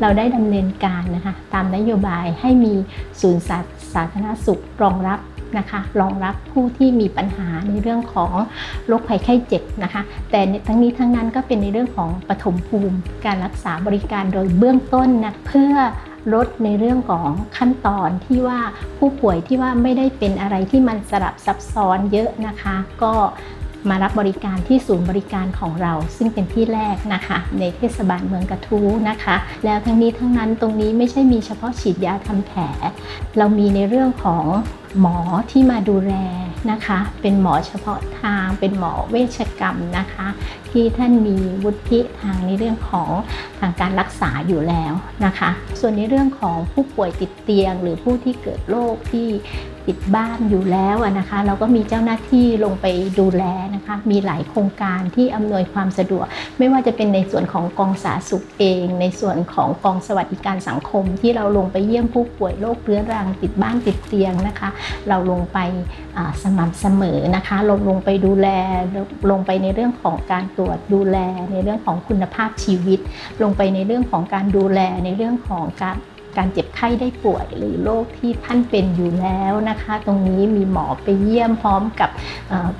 เราได้ดำเนินการนะคะตามนโยบายให้มีศูนย์สาสาธารณสุขรองรับนะคะรองรับผู้ที่มีปัญหาในเรื่องของโรคภัยไข้เจ็บนะคะ แต่ทั้งนี้ทั้งนั้นก็เป็นในเรื่องของปฐมภูมิ การรักษาบริการโดยเบื้องต้นนะเพื่อลดในเรื่องของขั้นตอนที่ว่าผู้ป่วยที่ว่าไม่ได้เป็นอะไรที่มันสลับซับซ้อนเยอะนะคะ ก็ มารับบริการที่ศูนย์บริการของเรา ซึ่งเป็นที่แรกนะคะ ในเทศบาลเมืองกระทู้นะคะ แล้วทั้งนี้ทั้งนั้นตรงนี้ไม่ใช่มีเฉพาะฉีดยาทำแผล เรามีในเรื่องของหมอที่มาดูแลนะคะ เป็นหมอเฉพาะทาง เป็นหมอเวชกรรมนะคะที่ท่านมีวุฒิทางในเรื่องของทางการรักษาอยู่แล้วนะคะ ส่วนในเรื่องของผู้ป่วยติดเตียง หรือผู้ที่เกิดโรคที่ติดบ้านอยู่แล้วนะคะ เราก็มีเจ้าหน้าที่ลงไปดูแลนะคะ มีหลายโครงการที่อำนวยความสะดวก ไม่ว่าจะเป็นในส่วนของกองสาธารณสุขเอง ในส่วนของกองสวัสดิการสังคม ที่เราลงไปเยี่ยมผู้ป่วยโรคเรื้อรังติดบ้านติดเตียงนะคะ เราลงไปสม่ำเสมอนะคะลงลงไปดูแลลงไปในเรื่องของการตรวจดูแลในเรื่องของคุณภาพชีวิต ลงไปในเรื่องของการดูแลในเรื่องของการการเจ็บไข้ได้ป่วยหรือโรคที่ท่านเป็นอยู่แล้วนะคะ ตรงนี้มีหมอไปเยี่ยมพร้อมกับ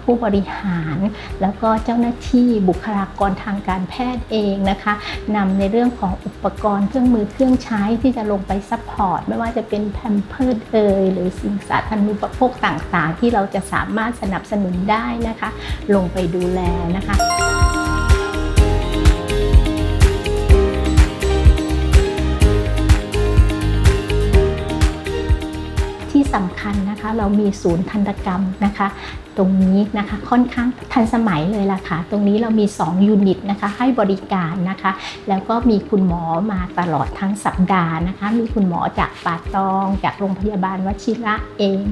ผู้บริหาร แล้วก็เจ้าหน้าที่บุคลากรทางการแพทย์เองนะคะนำในเรื่องของอุปกรณ์เครื่องมือเครื่องใช้ที่จะลงไปซัพพอร์ตไม่ว่าจะเป็นแพมเพิร์ดเอยหรือสิ่งสาธารณูปโภคต่างๆ ที่เราจะสามารถสนับสนุนได้นะคะ ลงไปดูแลนะคะ เรามีศูนย์ทันตกรรมนะคะ ตรงนี้นะคะค่อนข้างทันสมัยเลยล่ะค่ะ ตรงนี้เรามี 2 ยูนิตนะคะให้บริการนะคะ แล้วก็มีคุณหมอมาตลอดทั้งสัปดาห์นะคะ มีคุณหมอจากป่าตอง จากโรงพยาบาลวชิระเอง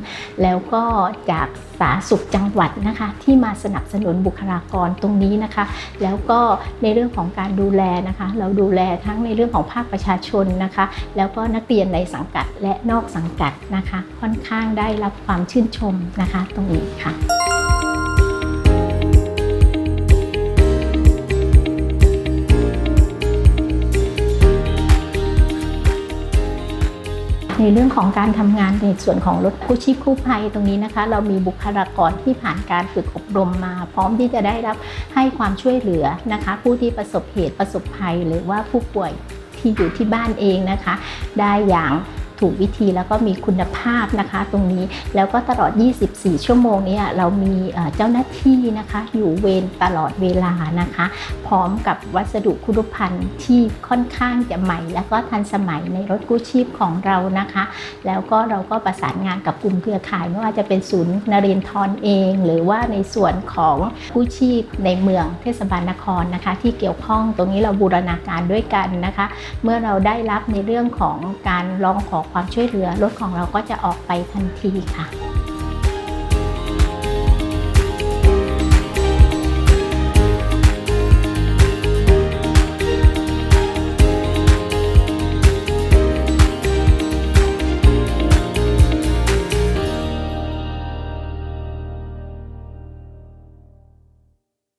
แล้วก็จากสาธารณสุขจังหวัดนะคะ ที่มาสนับสนุนบุคลากรตรงนี้นะคะ แล้วก็ในเรื่องของการดูแลนะคะ เราดูแลทั้งในเรื่องของภาคประชาชนนะคะ แล้วก็นักเรียนในสังกัดและนอกสังกัดนะคะ ค่อนข้างได้รับความชื่นชมนะคะ ตรงนี้ค่ะในเรื่องของการทำงานในส่วนของรถกู้ชีพกู้ภัยตรงนี้นะคะ เรามีบุคลากรที่ผ่านการฝึกอบรมมา พร้อมที่จะได้รับให้ความช่วยเหลือนะคะ ผู้ที่ประสบเหตุประสบภัย หรือว่าผู้ป่วยที่อยู่ที่บ้านเองนะคะ ได้อย่าง ถูกวิธีแล้วก็มีคุณภาพนะคะตรงนี้แล้วก็ตลอด 24 ชั่วโมงนี้เรามีเจ้าหน้าที่นะคะอยู่เวรตลอดเวลานะคะ พร้อมกับวัสดุคุรุภัณฑ์ที่ค่อนข้างจะใหม่ และก็ทันสมัยในรถกู้ชีพของเรานะคะ แล้วก็เราก็ประสานงานกับกลุ่มเครือข่ายไม่ว่าจะเป็นศูนย์นเรนทรเอง หรือว่าในส่วนของกู้ชีพในเมืองเทศบาลนครนะคะ ที่เกี่ยวข้องตรงนี้เราบูรณาการด้วยกันนะคะ เมื่อเราได้รับในเรื่องของการร้องขอความช่วยเหลือรถของเราก็จะออกไปทันทีค่ะ